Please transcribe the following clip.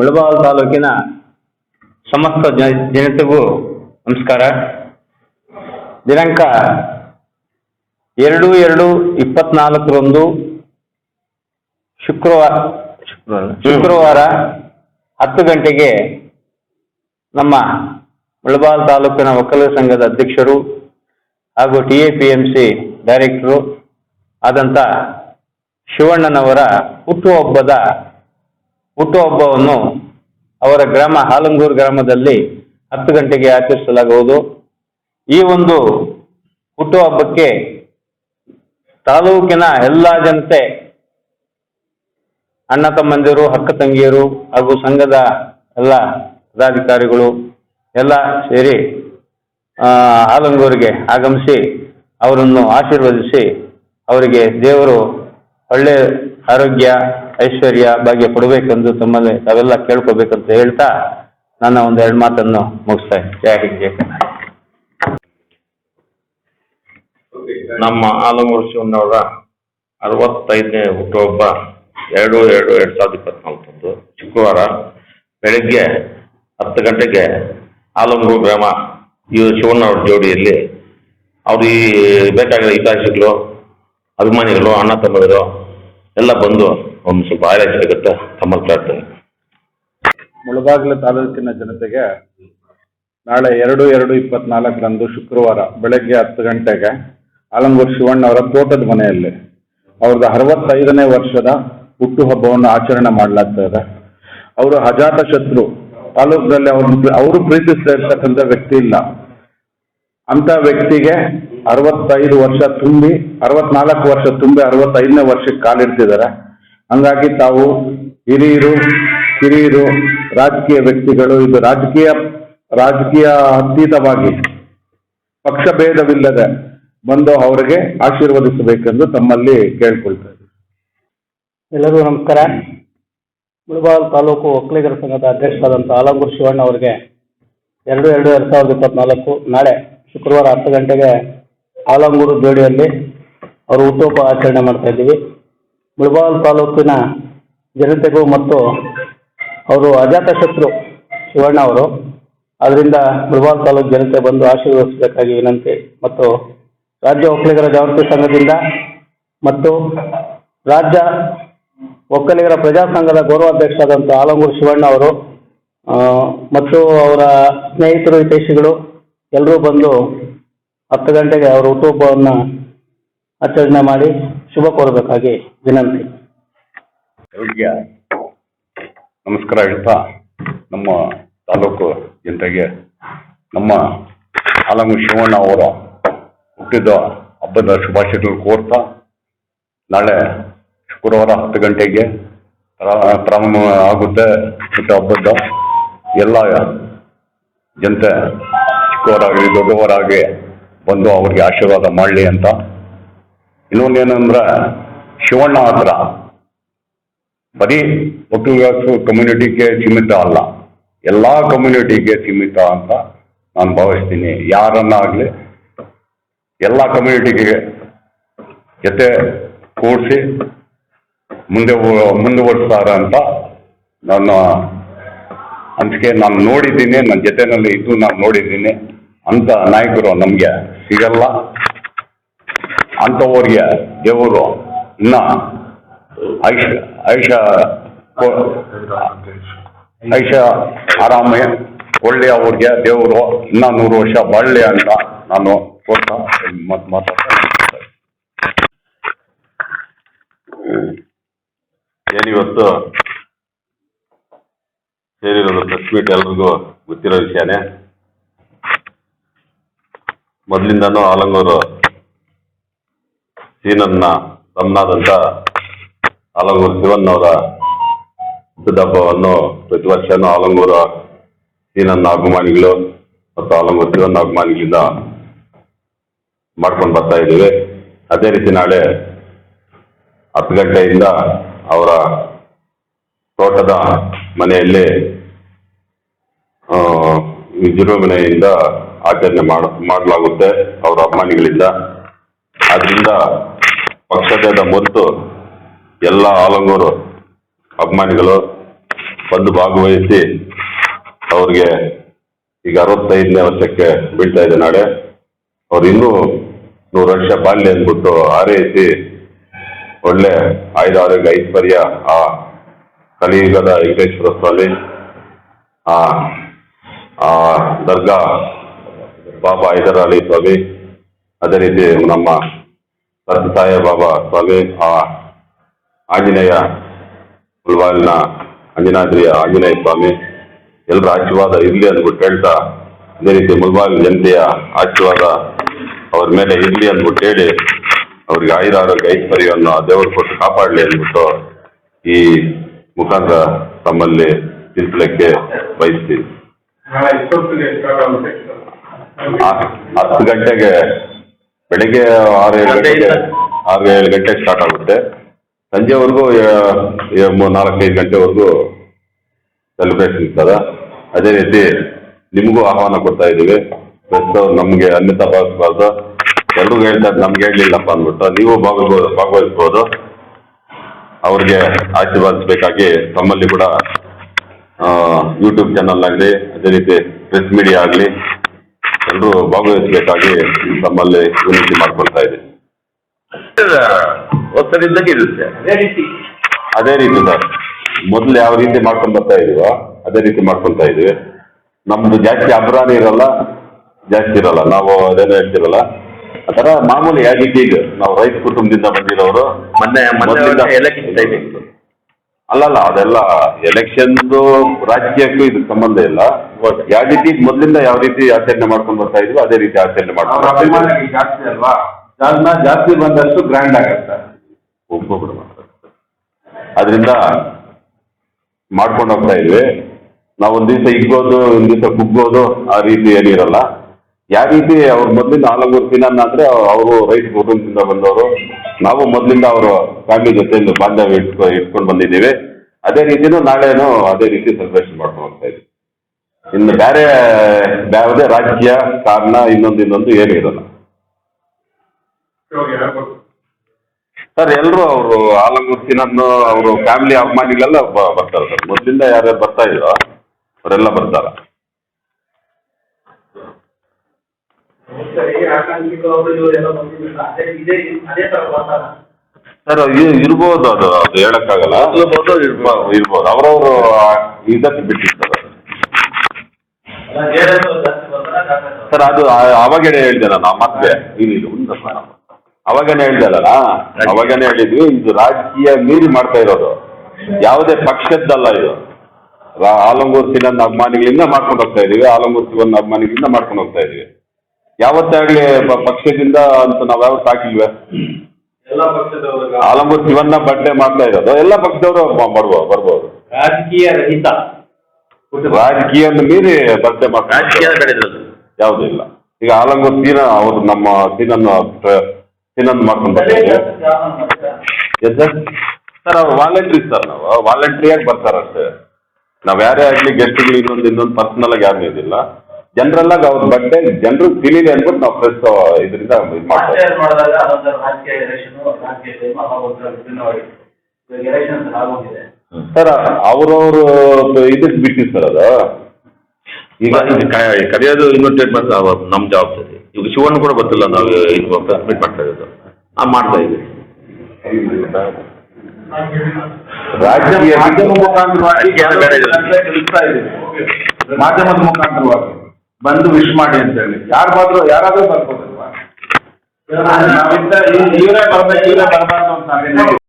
ಮುಳಬಾಗಿಲು ತಾಲೂಕಿನ ಸಮಸ್ತ ಜನ ಜನತೆಗೂ ನಮಸ್ಕಾರ. ದಿನಾಂಕ ಎರಡು ಎರಡು ಇಪ್ಪತ್ನಾಲ್ಕರಂದು ಶುಕ್ರವಾರ ಶುಕ್ರವಾರ ಶುಕ್ರವಾರ ಹತ್ತು ಗಂಟೆಗೆ ನಮ್ಮ ಮುಳಬಾಲ್ ತಾಲೂಕಿನ ಒಕ್ಕಲಿಗ ಸಂಘದ ಅಧ್ಯಕ್ಷರು ಹಾಗೂ T A P M C director ಆದಂಥ ಶಿವಣ್ಣನವರ ಹುಟ್ಟುಹಬ್ಬದ ಹುಟ್ಟುಹಬ್ಬವನ್ನು ಅವರ ಗ್ರಾಮ ಹಾಲಂಗೂರು ಗ್ರಾಮದಲ್ಲಿ ಹತ್ತು ಗಂಟೆಗೆ ಆಚರಿಸಲಾಗುವುದು. ಈ ಒಂದು ಹುಟ್ಟುಹಬ್ಬಕ್ಕೆ ತಾಲೂಕಿನ ಎಲ್ಲ ಜನತೆ, ಅಣ್ಣ ತಮ್ಮಂದಿರು, ಅಕ್ಕ ತಂಗಿಯರು ಹಾಗೂ ಸಂಘದ ಎಲ್ಲ ಪದಾಧಿಕಾರಿಗಳು ಎಲ್ಲ ಸೇರಿ ಹಾಲಂಗೂರಿಗೆ ಆಗಮಿಸಿ ಅವರನ್ನು ಆಶೀರ್ವದಿಸಿ ಅವರಿಗೆ ದೇವರು ಒಳ್ಳೆ ಆರೋಗ್ಯ ಐಶ್ವರ್ಯ ಭಾಗ್ಯ ಕೊಡಬೇಕೆಂದು ತಮ್ಮಲ್ಲಿ ತಾವೆಲ್ಲ ಕೇಳ್ಕೋಬೇಕಂತ ಹೇಳ್ತಾ ನನ್ನ ಎರಡು ಮಾತನ್ನು ಮುಗಿಸ್ತಾ ಜಯ ಹಿಂದ್ ನಮ್ಮ ಆಲಮೂರು ಶಿವನವರ ಅರವತ್ತೈದನೇ ಹುಟ್ಟುಹಬ್ಬ ಎರಡು ಎರಡು ಎರಡು ಸಾವಿರದ ಇಪ್ಪತ್ನಾಲ್ಕಂದು ಶುಕ್ರವಾರ ಬೆಳಗ್ಗೆ ಹತ್ತು ಗಂಟೆಗೆ ಆಲಮೂರು ಗ್ರಾಮ ಈ ಶಿವಣ್ಣವ್ರ ಜೋಡಿಯಲ್ಲಿ ಅವ್ರಿಗೆ ಬೇಕಾಗಿರೋ ಹಿತಾಸಿಗಳು ಅಭಿಮಾನಿಗಳು, ಅಣ್ಣ ತಮ್ಮದಿರು ಎಲ್ಲ ಬಂದು ಒಂದು ಸ್ವಲ್ಪ ಆರೈಸಬೇಕಂತ ತಮ್ಮಲ್ಲಿ ಪ್ರಾರ್ಥನೆ ಮುಳಬಾಗಿಲು ತಾಲೂಕಿನ ಜನತೆಗೆ ನಾಳೆ ಎರಡು ಎರಡು ಇಪ್ಪತ್ನಾಲ್ಕರಂದು ಶುಕ್ರವಾರ ಬೆಳಗ್ಗೆ ಹತ್ತು ಗಂಟೆಗೆ ಆಲಂಗೂರು ಶಿವಣ್ಣವರ ತೋಟದ ಮನೆಯಲ್ಲಿ. ಅವ್ರದ್ದು ಅರವತ್ತೈದನೇ ವರ್ಷದ ಹುಟ್ಟುಹಬ್ಬವನ್ನು ಆಚರಣೆ ಮಾಡಲಾಗ್ತಾ ಇದೆ. ಅವರು ಅಜಾತ ಶತ್ರು. ತಾಲೂಕಿನಲ್ಲಿ ಅವ್ರನ್ನ ಅವರು ಪ್ರೀತಿಸ್ತಾ ಇರ್ತಕ್ಕಂಥ ವ್ಯಕ್ತಿ ಇಲ್ಲ. ಅಂತ ವ್ಯಕ್ತಿಗೆ ಅರವತ್ತೈದು ವರ್ಷ ತುಂಬಿ, ಅರವತ್ನಾಲ್ಕು ವರ್ಷ ತುಂಬಿ ಅರವತ್ತೈದನೇ ವರ್ಷಕ್ಕೆ ಕಾಲಿಡ್ತಿದ್ದಾರೆ. ಹಂಗಾಗಿ ತಾವು ಹಿರಿಯರು, ಕಿರಿಯರು, ರಾಜಕೀಯ ವ್ಯಕ್ತಿಗಳು, ಇದು ರಾಜಕೀಯ ರಾಜಕೀಯ ಅತೀತವಾಗಿ ಪಕ್ಷ ಭೇದವಿಲ್ಲದೆ ಬಂದು ಅವರಿಗೆ ಆಶೀರ್ವದಿಸಬೇಕೆಂದು ತಮ್ಮಲ್ಲಿ ಕೇಳ್ಕೊಳ್ತಾ ಇದ್ದೀವಿ ಎಲ್ಲರಿಗೂ ನಮಸ್ಕಾರ. ಮುಳಬಾಗಿಲು ತಾಲೂಕು ಒಕ್ಕಲಿಗರ ಸಂಘದ ಅಧ್ಯಕ್ಷರಾದಂಥ ಆಲಂಗೂರು ಶಿವಣ್ಣ ಅವರಿಗೆ ಎರಡು ಎರಡು ಎರಡು ಸಾವಿರದ ಇಪ್ಪತ್ನಾಲ್ಕು ನಾಳೆ ಶುಕ್ರವಾರ ಹತ್ತು ಗಂಟೆಗೆ ಆಲಂಗೂರು ಜೋಡಿಯಲ್ಲಿ ಅವರು ಹುಟ್ಟುಹಬ್ಬ ಆಚರಣೆ ಮಾಡ್ತಾ ಇದ್ದೀವಿ. ಮುಳಬಾಗಿಲು ತಾಲೂಕಿನ ಜನತೆಗೂ ಮತ್ತು ಅವರು ಅಜಾತಶತ್ರು ಶಿವಣ್ಣ ಅವರು ಅದರಿಂದ ಮುಳಬಾಗಿಲು ತಾಲೂಕು ಜನತೆ ಬಂದು ಆಶೀರ್ವದಿಸಬೇಕಾಗಿ ವಿನಂತಿ ಮತ್ತು ರಾಜ್ಯ ಒಕ್ಕಲಿಗರ ಜಾಗೃತಿ ಸಂಘದಿಂದ ಮತ್ತು ರಾಜ್ಯ ಒಕ್ಕಲಿಗರ ಪ್ರಜಾ ಸಂಘದ ಗೌರವಾಧ್ಯಕ್ಷರಾದಂಥ ಆಲಂಗೂರು ಶಿವಣ್ಣ ಅವರು ಮತ್ತು ಅವರ ಸ್ನೇಹಿತರು ಹಿತೈಷಿಗಳು ಎಲ್ಲರೂ ಬಂದು ಹತ್ತು ಗಂಟೆಗೆ ಅವರ ಹುಟ್ಟುಹಬ್ಬವನ್ನು ಆಚರಣೆ ಮಾಡಿ ಶುಭ ಕೋರಬೇಕಾಗಿ ವಿನಂತಿ. ಎಲ್ರಿಗೆ ನಮಸ್ಕಾರ ಹೇಳ್ತಾ ನಮ್ಮ ತಾಲೂಕು ಜನತೆಗೆ ನಮ್ಮ ಆಲಂಗು ಶಿವಣ್ಣ ಅವರ ಹುಟ್ಟಿದ ಹಬ್ಬದ ಶುಭಾಶಯಗಳು ಕೋರ್ತಾ ನಾಳೆ ಶುಕ್ರವಾರ ಹತ್ತು ಗಂಟೆಗೆ ಪ್ರಾ- ಪ್ರಾರಂಭ ಆಗುತ್ತೆ ಮತ್ತು ಹಬ್ಬದ ಎಲ್ಲ ಜನತೆ ಚಿಕ್ಕವರಾಗಲಿ ದೊಡ್ಡವರಾಗಿ ಬಂದು ಅವರಿಗೆ ಆಶೀರ್ವಾದ ಮಾಡಲಿ ಅಂತ ಇನ್ನೊಂದೇನಂದ್ರೆ ಶಿವಣ್ಣ ಹತ್ರ. ಬರೀ ಒಕ್ಕಲಿಗ ಕಮ್ಯುನಿಟಿಗೆ ಸೀಮಿತ ಅಲ್ಲ, ಎಲ್ಲ ಕಮ್ಯುನಿಟಿಗೆ ಸೀಮಿತ ಅಂತ ನಾನು ಭಾವಿಸ್ತೀನಿ. ಯಾರನ್ನಾಗಲಿ ಎಲ್ಲ ಕಮ್ಯುನಿಟಿಗೆ ಜೊತೆ ಕೂಡಿಸಿ ಮುಂದೆ ಮುಂದುವರಿಸ್ತಾರೆ ಅಂತ ನನ್ನ ಅನಿಸಿಕೆ ನಾನು ನೋಡಿದ್ದೀನಿ ನನ್ನ ಜೊತೆನಲ್ಲಿ ಇದ್ದು ನಾನು ನೋಡಿದ್ದೀನಿ ಅಂತ ನಾಯಕರು ನಮಗೆ ಸಿಗಲ್ಲ. ಅಂಥವ್ರಿಗೆ ದೇವರು ಇನ್ನ ಐಷ ಐಷ ಐಷ ಆರಾಮ, ಒಳ್ಳೆ ಅವ್ರಿಗೆ ದೇವರು ಇನ್ನ ನೂರು ವರ್ಷ ಬಾಳ್ಳೆ ಅಂತ ನಾನು ಕೊಡ್ತಾ ಮತ್ತೆ ಏನಿವತ್ತು? ಸೇರಿರೋದು ಪ್ರೆಸ್ ಎಲ್ರಿಗೂ ಗೊತ್ತಿರೋ ವಿಷಯನೇ. ಮೊದಲಿಂದನೂ ಆಲಂಗೂರು ಸೀನನ್ನ ತಮ್ಮನಾದಂಥ ಆಲಂಗೂರು ಶಿವಣ್ಣವರ ಹುಟ್ಟಿದಬ್ಬವನ್ನು ಪ್ರತಿ ವರ್ಷನೂ ಆಲಂಗೂರ ಸೀನನ್ನ ಅಭಿಮಾನಿಗಳು ಮತ್ತು ಆಲಂಗೂರು ಶಿವಣ್ಣ ಅಭಿಮಾನಿಗಳಿಂದ ಮಾಡ್ಕೊಂಡು ಬರ್ತಾ ಇದ್ದೀವಿ. ಅದೇ ರೀತಿ ನಾಳೆ ಹತ್ತು ಗಂಟೆಯಿಂದ ಅವರ ತೋಟದ ಮನೆಯಲ್ಲಿ ವಿಜೃಂಭಣೆಯಿಂದ ಆಚರಣೆ ಮಾಡ, ಮಾಡಲಾಗುತ್ತೆ ಅವರ ಅಭಿಮಾನಿಗಳಿಂದ. ಆದ್ರಿಂದ ಪಕ್ಷದ ಮೊತ್ತು ಎಲ್ಲ ಆಲಂಗೂರು ಅಭಿಮಾನಿಗಳು ಬಂದು ಭಾಗವಹಿಸಿ ಅವ್ರಿಗೆ ಈಗ ಅರವತ್ತೈದನೇ ವರ್ಷಕ್ಕೆ ಬೀಳ್ತಾ ಇದೆ ನಾಳೆ. ಅವ್ರು ಇನ್ನೂ ನೂರು ವರ್ಷ ಬಾಲ್ಯ ಅಂದ್ಬಿಟ್ಟು ಹಾರೈಸಿ ಒಳ್ಳೆ ಆಯುಧ ಆರೋಗ್ಯ ಐಶ್ವರ್ಯ ಆ ಕಲಿಯುಗದ ವೆಂಕಟೇಶ್ವರ ಸ್ವಾಮಿ, ಆ ಆ ದರ್ಗಾ ಬಾಬಾ ಹೈದರ್ ಅಲಿ ಸ್ವಾಮಿ, ಅದೇ ರೀತಿ ನಮ್ಮ ಸತ್ಯಸಾಯ ಬಾಬಾ ಸ್ವಾಮಿ ಆ ಆಂಜನೇಯ ಮುಲ್ವಾಲಿನ ಅಂಜನಾದ್ರಿಯ ಆಂಜನೇಯ ಸ್ವಾಮಿ ಎಲ್ಲರ ಆಶೀರ್ವಾದ ಇರಲಿ ಅಂದ್ಬಿಟ್ಟು ಹೇಳ್ತಾ ಅದೇ ರೀತಿ ಮುಲ್ಬಾಲ್ ಜನತೆಯ ಆಶೀರ್ವಾದ ಅವ್ರ ಮೇಲೆ ಇರಲಿ ಅಂದ್ಬಿಟ್ಟು ಹೇಳಿ ಅವ್ರಿಗೆ ಆಯುರ ಆರೋಗ್ಯ ಐಶ್ವರ್ಯವನ್ನು ಆ ದೇವರು ಕೊಟ್ಟು ಕಾಪಾಡಲಿ ಅಂದ್ಬಿಟ್ಟು ಈ ಮುಖಾಂತರ ತಮ್ಮಲ್ಲಿ ತಿಳಿಸಲಿಕ್ಕೆ ಬಯಸ್ತೀವಿ. ಹತ್ತು ಗಂಟೆಗೆ ಬೆಳಿಗ್ಗೆ ಆರು ಏಳು ಗಂಟೆಗೆ ಆರು ಏಳು ಗಂಟೆಗೆ ಸ್ಟಾರ್ಟ್ ಆಗುತ್ತೆ. ಸಂಜೆವರೆಗೂ ನಾಲ್ಕೈದು ಗಂಟೆವರೆಗೂ ಸೆಲೆಬ್ರೇಷನ್ ಇರ್ತದೆ. ಅದೇ ರೀತಿ ನಿಮಗೂ ಆಹ್ವಾನ ಕೊಡ್ತಾ ಇದ್ದೀವಿ. ಪ್ಲಸ್ ನಮಗೆ ಅನ್ಯತಾ ಭಾವಿಸ್ಬಾರ್ದು ಎಲ್ರಿಗೂ ಹೇಳ್ತಾರೆ ನಮ್ಗೆ ಹೇಳಲಿಲ್ಲಪ್ಪ ಅಂದ್ಬಿಟ್ಟು ನೀವು ಭಾಗವಹಿಸ್ಬೋದು ಭಾಗವಹಿಸ್ಬೋದು. ಅವ್ರಿಗೆ ಆಶೀರ್ವಾದಿಸಬೇಕಾಗಿ ತಮ್ಮಲ್ಲಿ ಕೂಡ ಯೂಟ್ಯೂಬ್ ಚಾನಲ್ ಆಗಲಿ ಅದೇ ರೀತಿ ಪ್ರೆಸ್ ಮೀಡಿಯಾ ಆಗಲಿ ಎಲ್ಲರೂ ಭಾಗವಹಿಸಬೇಕಾಗಿ ತಮ್ಮಲ್ಲಿ ವಿನಂತಿ ಮಾಡ್ಕೊಳ್ತಾ ಇದೆ ಒತ್ತಡಿದ್ದಂಗೆ ಇರುತ್ತೆ. ಅದೇ ರೀತಿ. ಸರ್. ಮೊದಲು ಯಾವ ರೀತಿ ಮಾಡ್ಕೊಂಡು ಬರ್ತಾ ಇದೀವೋ ಅದೇ ರೀತಿ ಮಾಡ್ಕೊಳ್ತಾ ಇದೀವಿ. ನಮ್ದು ಜಾಸ್ತಿ ಅಬ್ರಾನಿ ಇರಲ್ಲ ಜಾಸ್ತಿ ಇರಲ್ಲ. ನಾವು ಅದೇನೋ ಹೇಳ್ತಿರಲ್ಲ. ಆ ಥರ ಮಾಮೂಲಿ ಯಾವ ರೀತಿ ಈಗ ನಾವು ರೈತ ಕುಟುಂಬದಿಂದ ಬಂದಿರೋರು ಮೊನ್ನೆ ಮೊದಲಿಂದ ಅಲ್ಲಲ್ಲ ಅದೆಲ್ಲ ಎಲೆಕ್ಷನ್ದು ರಾಜಕೀಯಕ್ಕೂ ಇದಕ್ಕೆ ಸಂಬಂಧ ಇಲ್ಲ. ಯಾವ ರೀತಿ ಮೊದಲಿಂದ ಯಾವ ರೀತಿ ಆಚರಣೆ ಮಾಡ್ಕೊಂಡು ಬರ್ತಾ ಇದ್ವಿ ಅದೇ ರೀತಿ ಆಚರಣೆ ಅವ್ರ ಮಾಡ್ಕೊಂಡು ಬರ್ತಾ ಜಾಸ್ತಿ ಅಲ್ವಾ? ಜನ ಜಾಸ್ತಿ ಬಂದಷ್ಟು ಗ್ರ್ಯಾಂಡ್ ಆಗತ್ತೆ. ಒಬ್ಬೊಬ್ರು ಮಾತ್ರ ಅದರಿಂದ ಮಾಡ್ಕೊಂಡು ಹೋಗ್ತಾ ಇದ್ವಿ. ನಾವು ಒಂದ್ ದಿವಸ ಇಗ್ಗೋದು ಒಂದ್ ದಿವಸ ಕುಗ್ಗೋದು ಆ ರೀತಿ ಏನಿರಲ್ಲ. ಯಾವ ರೀತಿ ಅವ್ರು ಮೊದಲಿಂದ ಆಲಂಗೂರು ಸಿನನ್ನ ಅಂದ್ರೆ ಅವರು ರೈತ ಕುಟುಂಬದಿಂದ ಬಂದವರು. ನಾವು ಮೊದಲಿಂದ ಅವರು ಫ್ಯಾಮಿಲಿ ಜೊತೆಯಲ್ಲಿ ಬಾಂಧವ್ಯ ಇಟ್ಕೊ, ಇಟ್ಕೊಂಡು ಬಂದಿದ್ದೀವಿ. ಅದೇ ರೀತಿನೂ ನಾಳೆನೂ ಅದೇ ರೀತಿ ಸೆಲೆಬ್ರೇಷನ್ ಮಾಡ್ಕೊಂಡು ಹೋಗ್ತಾ ಇದ್ದೀವಿ. ಇನ್ನು ಬೇರೆ ಯಾವುದೇ ರಾಜ್ಯ ಕಾರಣ ಇನ್ನೊಂದು ಇನ್ನೊಂದು ಏನೂ ಇರಲ್ಲ. ಸರ್ ಎಲ್ಲರೂ ಅವರು ಆಲಂಗೂರ್ ಸಿನನ್ನು ಅವರು ಫ್ಯಾಮಿಲಿ ಅಭಿಮಾನಿಗಳೆಲ್ಲ ಬರ್ತಾರೆ ಸರ್. ಮೊದಲಿಂದ ಯಾರ್ಯಾರು ಬರ್ತಾ ಇದ್ರು, ಅವರೆಲ್ಲ ಬರ್ತಾರೆ. ಸರ್ ಇರ್ಬೋದು ಅದು ಅದು ಹೇಳಕ್ಕಾಗಲ್ಲ. ಇರ್ಬೋದು. ಇರ್ಬೋದು. ಅವರವರು ಇದಕ್ಕೆ ಬಿಟ್ಟಿರ್ತಾರೆ ಸರ್ ಅದು ಅವಾಗೇನೆ ಹೇಳಿದೆ ನಾನು ಮತ್ತೆ. ಇಲ್ಲಿ ಒಂದು ಅವಾಗೇನೆ ಹೇಳಿದೆ ಅಲ್ಲ ಅವಾಗೇನೆ ಹೇಳಿದ್ವಿ ಇದು ರಾಜಕೀಯ ಮೀರಿ ಮಾಡ್ತಾ ಇರೋದು. ಯಾವುದೇ ಪಕ್ಷದ್ದಲ್ಲ ಇದು. ಆಲಂಗೂರ್ ಸಿನನ್ ಅಭಿಮಾನಿಗಳಿಂದ ಮಾಡ್ಕೊಂಡು ಹೋಗ್ತಾ ಇದೀವಿ ಆಲಂಗೂರ್ ಶಿವನ್ ಅಭಿಮಾನಿಗಳಿಂದ ಮಾಡ್ಕೊಂಡು ಹೋಗ್ತಾ ಇದೀವಿ. ಯಾವತ್ತಾಗ್ಲಿ ಪ- ಪಕ್ಷದಿಂದ ಅಂತ ನಾವ್ ಯಾವತ್ತು ಹಾಕಿಲ್ವೇ ಆಲಂಬೂರ್ ಶಿವನ್ನ ಬಡ್ಡೆ ಮಾಡ್ತಾ ಇರೋದು. ಎಲ್ಲ ಪಕ್ಷದವರು ಬರ್ಬೋದು ಮಾಡ್ಬೋದು ಬರ್ಬೋದು. ರಾಜಕೀಯ ರಹಿತ. ರಾಜಕೀಯ ಮೀರಿ ಬಡ್ಡೆ ಮಾಡ್ತಾರೆ. ರಾಜಕೀಯ ಬೆಳೆದಿರೋದು ಯಾವುದೂ ಇಲ್ಲ. ಈಗ ಆಲಂಗೂರ್ ಸೀನ ಅವರು ನಮ್ಮ ಸೀನನ್ನು ಸೀನನ್ನು ಮಾಡ್ಕೊಂಡು ಬರ್ತಾರೆ. ಎಸ್ ಸರ್ ಸರ್ ಅವ್ರು ವಾಲಂಟ್ರಿ ಸರ್ ನಾವು. ವಾಲಂಟ್ರಿಯಾಗಿ ಬರ್ತಾರೆ ಅಷ್ಟೇ ನಾವು ಯಾರೇ ಆಗಲಿ ಗೆಸ್ಟ್ಗಳು ಇನ್ನೊಂದು ಇನ್ನೊಂದು ಪರ್ಸನಲ್ ಆಗಿ ಯಾರು ಇದಿಲ್ಲ. ಜನರಲ್ ಗೌರ್ ಅವ್ರ ಬಟ್ಟೆ ಜನರು ತಿಳಿಲಿ ಅಂದ್ಬಿಟ್ಟು ನಾವು ಪ್ರೆಸ್ ಇದರಿಂದ ಇದು ಮಾಡ್ತಾ ಇದ್ದೀವಿ ಮಾಡಿದಾಗ ಅದೊಂಥರ ರಾಜಕೀಯ ಎಲೆಕ್ಷನ್ ರಾಜಕೀಯ ಟೈಮ್ ಅವಾಗ ಒಂಥರ ವಿಭಿನ್ನವಾಗಿ ಇವಾಗ ಎಲೆಕ್ಷನ್ ಆಗೋಗಿದೆ ಸರ್ ಅವ್ರವ್ರು ಇದಕ್ಕೆ ಬಿಟ್ಟಿ ಸರ್ ಅದು. ಈಗ ಕರೆಯೋದು ಇನ್ವಿಟೇಟ್ ಮಾಡ್ತಾ ನಮ್ಮ ಜವಾಬ್ದಾರಿ ಈಗ ಶಿವಣ್ಣ ಕೂಡ ಗೊತ್ತಿಲ್ಲ ನಾವು ಇದು ಮಾಡ್ತಾ ಇರೋದು. ಆ ಮಾಡ್ತಾ ಇದ್ದೀವಿ ರಾಜ್ಯ ಮಾಧ್ಯಮ ಮುಖಾಂತರವಾಗಿ. ಮಾಧ್ಯಮದ ಮುಖಾಂತರವಾಗಿ ಬಂದು ವಿಶ್ ಮಾಡಿ ಅಂತ ಹೇಳಿ ಯಾರು ಬಂದ್ರು ಯಾರಾದ್ರೂ ಬರ್ಬೋದಲ್ವಾ ಇವರೇ ಬರ್ಬೇಕು ಇವರೇ ಬರಬಾರ್ದು ಅಂತ.